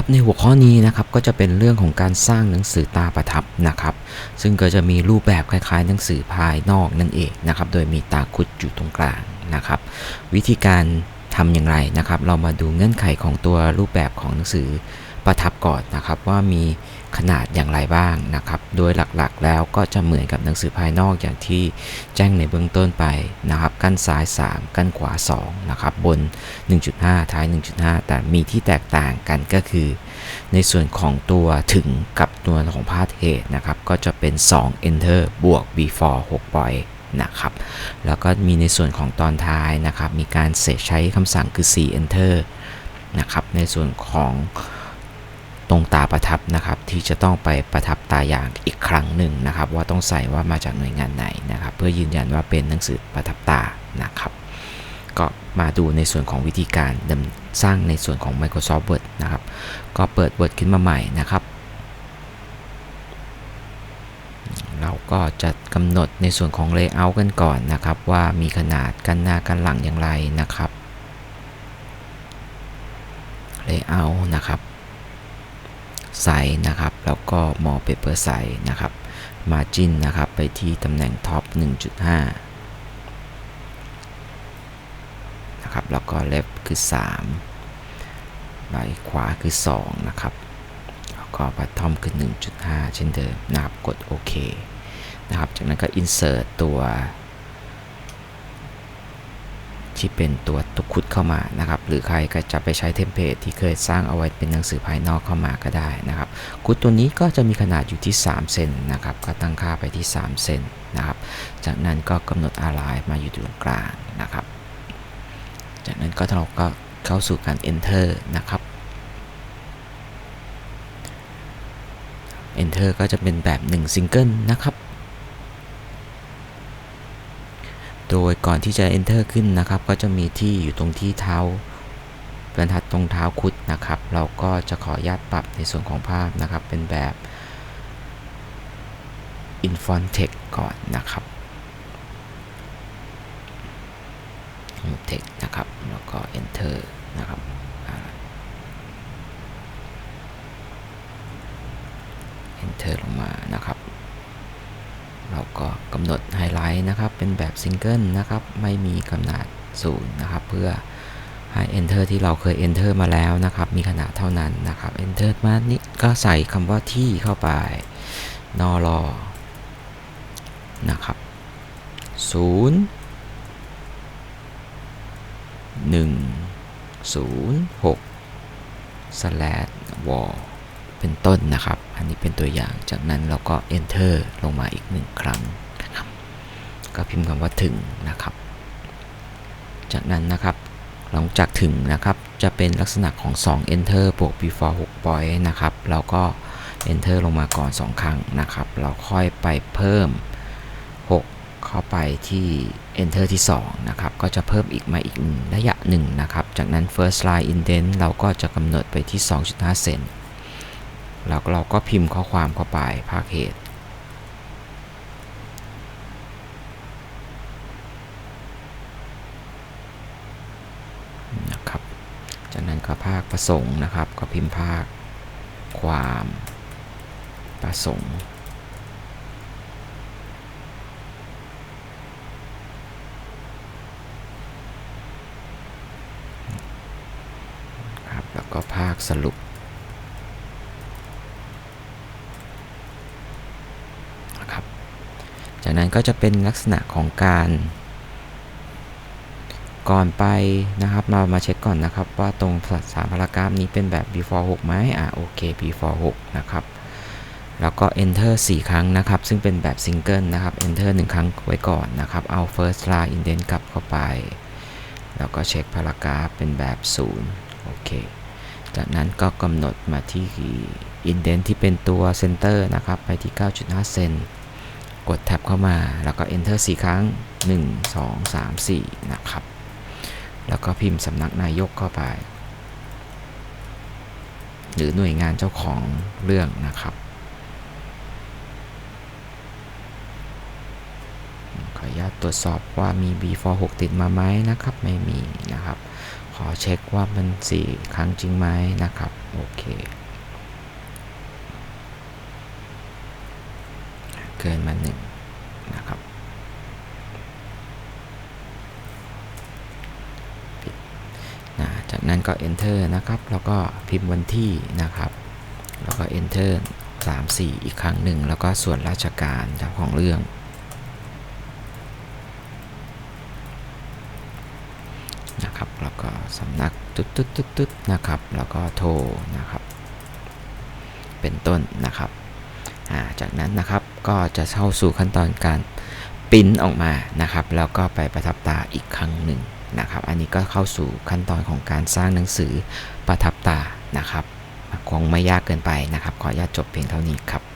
ครับในหัวข้อนี้นะครับก็จะเป็นเรื่องของการสร้างหนังสือตาประทับนะครับ ซึ่งก็จะมีรูปแบบคล้ายๆ หนังสือภายนอกนั่นเองนะครับ โดยมีตาคุดอยู่ตรงกลางนะครับ วิธีการทำอย่างไรนะครับ เรามาดูเงื่อนไขของตัวรูปแบบของหนังสือ ประทับก่อนนะครับว่ามีขนาดอย่างไรบ้างนะครับ โดยหลักๆแล้วก็จะเหมือนกับหนังสือภายนอกอย่างที่แจ้งในเบื้องต้นไปนะครับ กั้นซ้าย 3 กั้นขวา2นะครับบน 1.5 ท้าย 1.5 แต่มีที่แตกต่างกันก็คือ ในส่วนของตัวถึงกับตัวของพาดเหตุนะครับ ก็จะเป็น 2 enter บวก before 6 point นะครับแล้วก็มีในส่วนของตอนท้ายนะครับ มีการเสใช้คำสั่งคือ 4 enter นะครับในส่วนของ ตรงตาประทับนะครับ ที่จะต้องไปประทับตาอย่างอีกครั้งหนึ่งนะครับ ว่าต้องใส่ว่ามาจากหน่วยงานไหนนะครับ เพื่อยืนยันว่าเป็นหนังสือประทับตานะครับ ก็มาดูในส่วนของวิธีการดำสร้างในส่วนของ Microsoft Word นะครับ ก็เปิด Word ขึ้นมาใหม่นะครับ เราก็จะกำหนดในส่วนของ Layout กันก่อนนะครับ ว่ามีขนาดกันหน้ากันหลังอย่างไรนะครับ Layout นะครับ ไซส์นะครับ แล้วก็มอเปเปอร์ไซส์นะครับ Margin นะครับ ไปที่ตำแหน่งท็อป1.5 นะครับ แล้วก็ Left คือ3ใบขวาคือ 2 นะครับ แล้วก็ Bottom คือ 1.5 เช่นเดิมนะครับ กดโอเคนะครับ จากนั้นก็ Insert ตัว ที่เป็นตัวตุกคุดเข้ามานะครับ หรือใครก็จะไปใช้เทมเพลตที่เคยสร้างเอาไว้เป็นหนังสือภายนอกเข้ามาก็ได้นะครับคุดตัวนี้ก็จะมีขนาดอยู่ที่ 3 เซนนะครับ ก็ตั้งค่าไปที่ 3 เซนนะครับ จากนั้นก็กำหนดอาลายมาอยู่ตรงกลางนะครับ จากนั้นก็เราก็เข้าสู่การ enter นะครับ enter ก็จะเป็นแบบ1ซิงเกิลนะครับ โดยก่อนที่จะ enter ขึ้นนะครับ ก็จะมีที่อยู่ตรงที่เท้าบรรทัดตรงเท้าคุดนะครับ เราก็จะขออนุญาตปรับในส่วนของภาพนะครับ เป็นแบบ infont text ก่อนนะครับ text นะครับ แล้วก็ enter นะครับ enter ลงมานะครับ เราก็กำหนดไฮไลท์นะครับ เป็นแบบซิงเกิลนะครับ ไม่มีขนาดศูนย์นะครับ เพื่อให้ enter ที่เราเคย enter มาแล้วนะครับ มีขนาดเท่านั้นนะครับ enter มานี้ก็ใส่คำว่าที่เข้าไป นอรอนะครับศูนย์หนึ่งศูนย์หก slash wall เป็นต้นนะครับ อันนี้เป็นตัวอย่างจากนั้นเราก็ enter ลงมาอีกหนึ่งครั้งนะครับ ก็พิมพ์คำว่าถึงนะครับ จากนั้นนะครับหลังจากถึงนะครับจะเป็นลักษณะของ 2 enter บวก before 6 point นะครับเราก็ enter ลงมาก่อน 2 ครั้งนะครับ เราค่อยไปเพิ่ม 6 เข้าไปที่ enter ที่ 2 นะครับ ก็จะเพิ่มอีกมาอีกระยะหนึ่งนะครับ จากนั้น first line indent เราก็จะกำหนดไปที่ 2.5 เซน แล้วเราก็พิมพ์ข้อความเข้าไปภาคเหตุ นะครับ จากนั้นก็ภาคประสงค์นะครับ ก็พิมพ์ภาคความประสงค์ครับแล้วก็ภาคสรุป จากนั้นก็จะเป็นลักษณะของการ ก่อนไปนะครับเรามาเช็คก่อนนะครับ ว่าตรงสามพารากราฟนี้เป็นแบบ before 6ไหมอะโอเค before 6นะครับแล้วก็ enter 4 ครั้งนะครับ ซึ่งเป็นแบบ single นะครับ enter 1 ครั้งไว้ก่อนนะครับ เอา first line indent กลับเข้าไป แล้วก็เช็คพารากราฟเป็นแบบ 0 โอเค จากนั้นก็กำหนดมาที่ indent ที่เป็นตัว center นะครับ ไปที่ 9.5 เซน กดแท็บเข้ามาแล้วก็ enter 4 ครั้ง 1 2 3 4 นะครับ แล้วก็พิมพ์สำนักนายกเข้าไป หรือหน่วยงานเจ้าของเรื่องนะครับขออนุญาตตรวจสอบว่ามี B46 ติดมาไหมนะครับ ไม่มีนะครับ ขอเช็คว่ามัน 4 ครั้งจริงไหมนะครับ โอเค เกินมา1นะครับนะจากนั้นก็ enter นะครับ แล้วก็พิมพ์วันที่นะครับ แล้วก็ enter 3 4 อีกครั้งหนึ่ง แล้วก็ส่วนราชการจ้าของเรื่องนะครับ แล้วก็สำนักตุ๊ดตุ๊ดตุ๊ดตุ๊ดนะครับ แล้วก็โทรนะครับ เป็นต้นนะครับ จากนั้นนะครับ ก็จะเข้าสู่ขั้นตอนการปิ้นออกมานะครับ แล้วก็ไปประทับตาอีกครั้งหนึ่งนะครับ อันนี้ก็เข้าสู่ขั้นตอนของการสร้างหนังสือประทับตานะครับคงไม่ยากเกินไปนะครับ ขออนุญาตจบเพียงเท่านี้ครับ